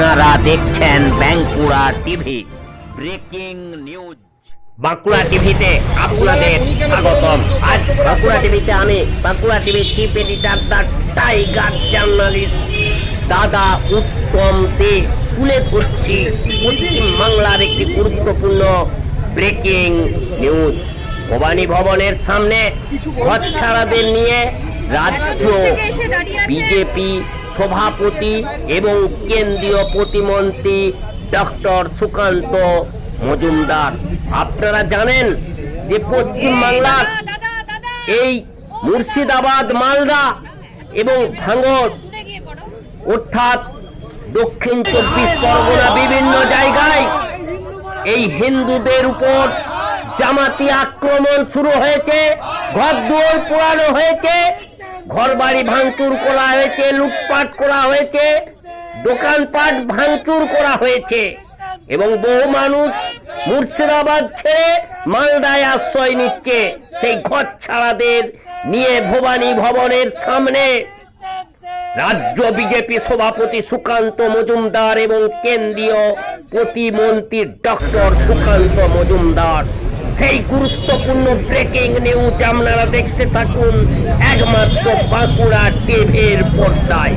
আপনারা দেখছেন Bankura TV breaking news Bankura টিভিতে আপনাদের স্বাগতম আজ বাঁকুড়া টিভিতে আমি Bankura TV chief editor the tiger journalist দাদা উত্তম দে তুলে ধরছি পশ্চিম বাংলার একটি গুরুত্বপূর্ণ ব্রেকিং নিউজ ভবানী ভবনের সামনে ঘরছাড়াদের নিয়ে রাজ্য বিজেপি সভাপতি এবং কেন্দ্রীয় প্রতিমন্ত্রী ডক্টর সুকান্ত মজুমদার। আপনারা জানেন যে পশ্চিম বাংলার এই মুর্শিদাবাদ, মালদা এবং ভাঙড় অর্থাৎ দক্ষিণ চব্বিশ পরগনা বিভিন্ন জায়গায় এই হিন্দুদের উপর জামাতি আক্রমণ শুরু হয়েছে, ঘর দুয়ার পোড়ানো হয়েছে ঘর বাড়ি ভাঙচুর করা হয়েছে, লুটপাট করা হয়েছে, দোকানপাট ভাঙচুর করা হয়েছে। এবং বহু মানুষ মুর্শিদাবাদ ছেড়ে মালদায় আশ্রয় নিচ্ছে সেই ঘর ছাড়াদের নিয়ে ভবানী ভবনের সামনে। রাজ্য বিজেপি সভাপতি সুকান্ত মজুমদার এবং কেন্দ্রীয় প্রতিমন্ত্রী ডক্টর সুকান্ত মজুমদার। সেই গুরুত্বপূর্ণ ব্রেকিং নিউজ আপনারা দেখতে থাকুন একমাত্র বাঁকুড়া টিভির পর্দায়।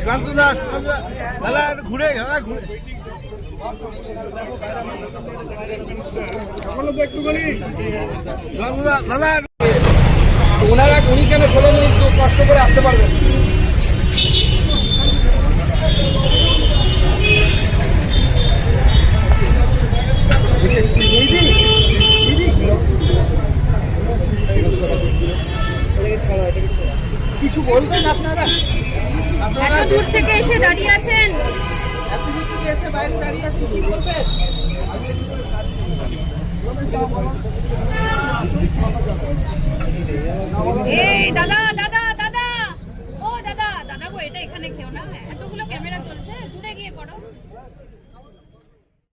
সুকান্ত দা দাদা ঘুরে দাদা ঘুরে। দাদা ওনারা উনি কেন ষোলো মিনিট কষ্ট করে আসতে পারবেন? বলবেন আপনারা? এত দূর থেকে এসে দাঁড়িয়ে আছেন? দাঁড়িয়ে আছেন এই দাদা দাদা দাদা! ও দাদা দাদা গো, এটা এখানে খেও না। এতগুলো ক্যামেরা চলছে, দূরে গিয়ে করো